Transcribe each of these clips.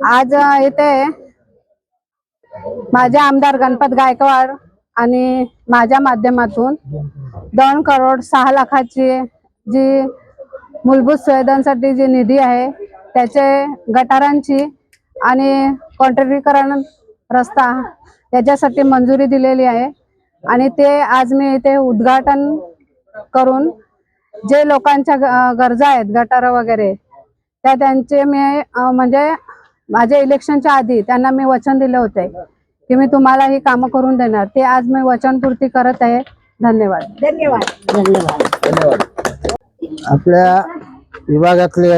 आज इथे माझे आमदार गणपत गायकवाड आणि माझ्या माध्यमातून दोन करोड सहा लाखाची जी मूलभूत सुविधांसाठी जी निधी आहे त्याचे गटारांची आणि कॉन्ट्रॅक्टीकरण रस्ता याच्यासाठी मंजुरी दिलेली आहे. आणि ते आज मी इथे उद्घाटन करून जे लोकांच्या गरजा आहेत गटार वगैरे त्या त्यांचे मी म्हणजे माझ्या इलेक्शनच्या आधी त्यांना मी वचन दिले होते की मी तुम्हाला ही कामं करून देणार. ते आज मी वचनपूर्ती करत आहे. धन्यवाद. धन्यवाद. आपल्या विभागातले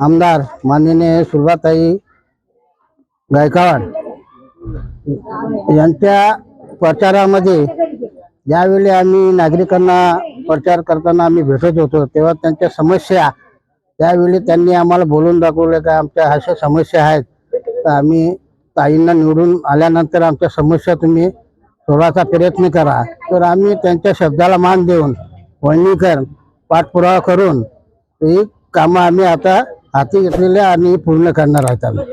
आमदार माननीय सुलभाताई गायकवाड यांच्या प्रचारामध्ये ज्यावेळी आम्ही नागरिकांना प्रचार करताना आम्ही भेटत होतो तेव्हा त्यांच्या समस्या त्यावेळी त्यांनी आम्हाला बोलून दाखवलं का आमच्या अशा समस्या आहेत. तर आम्ही ताईंना निवडून आल्यानंतर आमच्या समस्या तुम्ही सोडायचा प्रयत्न करा. तर आम्ही त्यांच्या शब्दाला मान देऊन वळणीकर पाठपुरावा करून ही कामं आम्ही आता हाती घेतलेली आणि पूर्ण करणार आहेत आम्ही.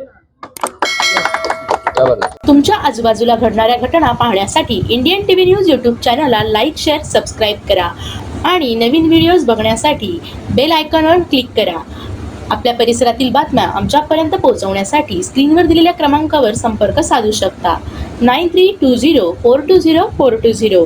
तुमच्या आजूबाजूला घडणाऱ्या घटना पाहण्यासाठी इंडियन टीव्ही न्यूज यूट्यूब चॅनलला लाईक शेअर सबस्क्राईब करा. आणि नवीन व्हिडिओज बघण्यासाठी बेल आयकॉनवर क्लिक करा. आपल्या परिसरातील बातम्या आमच्यापर्यंत पोहोचवण्यासाठी स्क्रीनवर दिलेल्या क्रमांकावर संपर्क साधू शकता. Nine three two zero four two zero four two zero.